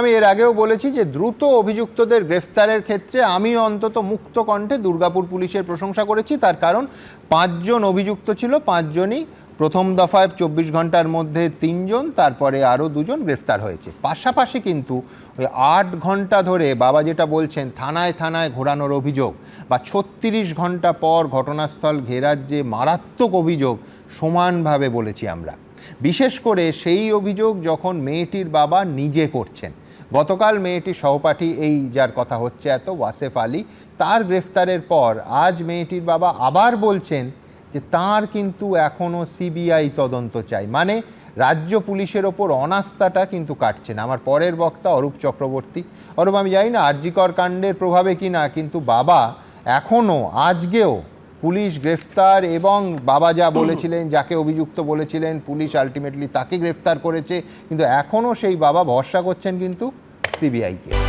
আমি এর আগেও বলেছি যে দ্রুত অভিযুক্তদের গ্রেফতারের ক্ষেত্রে আমি অন্তত মুক্ত কণ্ঠে দুর্গাপুর পুলিশের প্রশংসা করেছি। তার কারণ পাঁচজন অভিযুক্ত ছিল, পাঁচজনই প্রথম দফায় চব্বিশ ঘণ্টার মধ্যে তিনজন, তারপরে আরও দুজন গ্রেফতার হয়েছে। পাশাপাশি কিন্তু ওই আট ঘণ্টা ধরে বাবা যেটা বলছেন, থানায় থানায় ঘোরানোর অভিযোগ বা ছত্রিশ ঘণ্টা পর ঘটনাস্থল ঘেরার যে মারাত্মক অভিযোগ সমানভাবে বলেছি আমরা। বিশেষ করে সেই অভিযোগ যখন মেয়েটির বাবা নিজে করছেন। গতকাল মেয়েটির সহপাঠী, এই যার কথা হচ্ছে এত ওয়াসেফ আলী, তার গ্রেফতারের পর আজ মেয়েটির বাবা আবার বলছেন যে তার কিন্তু এখনও সিবিআই তদন্ত চাই। মানে রাজ্য পুলিশের ওপর অনাস্থাটা কিন্তু কাটছে না। আমার পরের বক্তা অরূপ চক্রবর্তী। অরূপ, আমি জানি না আরজিকর কাণ্ডের প্রভাবে কি না কিন্তু বাবা এখনও আজকেও পুলিশ গ্রেফতার এবং বাবা যা বলেছিলেন, যাকে অভিযুক্ত বলেছিলেন, পুলিশ আলটিমেটলি তাকে গ্রেফতার করেছে, কিন্তু এখনও সেই বাবা ভরসা করছেন কিন্তু সিবিআইকে